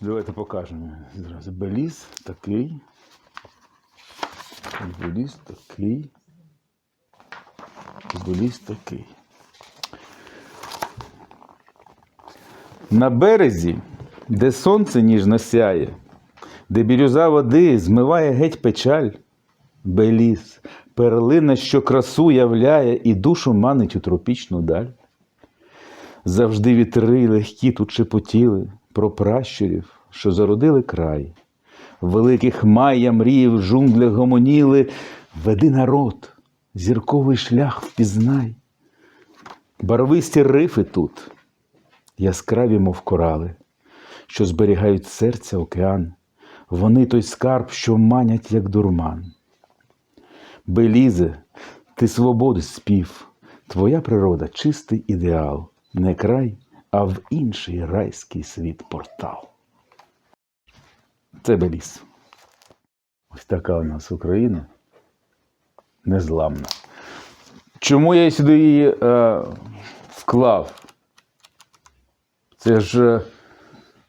Давайте покажемо. Зразу Беліз такий. Беліз такий. Беліз такий. На березі, де сонце ніжно сяє, де бірюза води змиває геть печаль, Беліз, перлина, що красу являє і душу манить у тропічну даль. Завжди вітри легкі тут шепотіли про пращурів, що зародили край. Великих майя мрії в джунглях гомоніли, веди народ, зірковий шлях впізнай. Барвисті рифи тут, яскраві, мов корали, що зберігають серця океан, вони той скарб, що манять, як дурман. Белізе, ти свободи спів, твоя природа чистий ідеал, не край, а в інший райський світ портал. Це Беліз. Ось така у нас Україна незламна. Чому я сюди її е, вклав? Це ж е,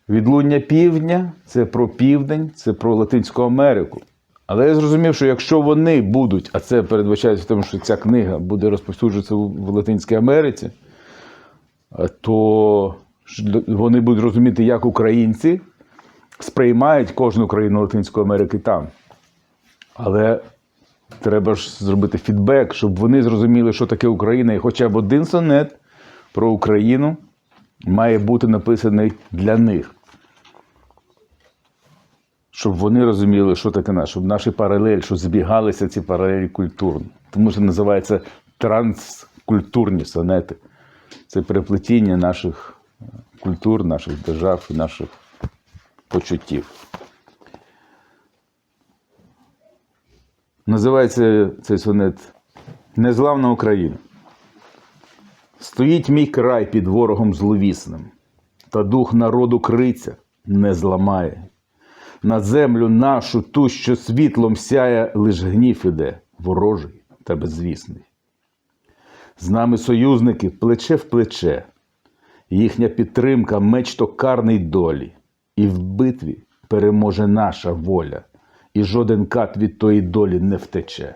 відлуння півдня, це про південь, це про Латинську Америку. Але я зрозумів, що якщо вони будуть, а це передбачається в тому, що ця книга буде розповсюджуватися в Латинській Америці, то вони будуть розуміти, як українці сприймають кожну країну Латинської Америки там. Але треба ж зробити фідбек, щоб вони зрозуміли, що таке Україна, і хоча б один сонет про Україну має бути написаний для них. Щоб вони розуміли, що таке наш, щоб наші паралелі, щоб збігалися ці паралелі культурно. Тому що називається транскультурні сонети. Це переплетіння наших е, культур, наших держав і наших почуттів. Називається цей сонет Незламна Україна. Стоїть мій край під ворогом зловісним, та дух народу криця не зламає. На землю нашу, ту, що світлом сяє, лиш гнів іде, ворожий та беззвісний. З нами союзники плече в плече, їхня підтримка меч токарний долі, і в битві переможе наша воля, і жоден кат від тої долі не втече.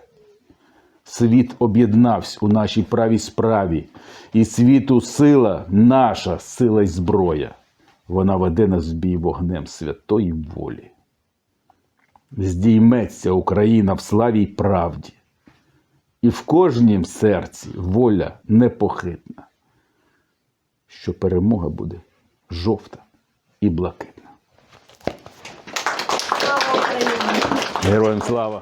Світ об'єднався у нашій правій справі, і світу сила наша сила й зброя. Вона веде нас в бій вогнем святої волі. Здійметься Україна в славі й правді, і в кожнім серці воля непохитна, що перемога буде жовта і блакитна. Героям слава!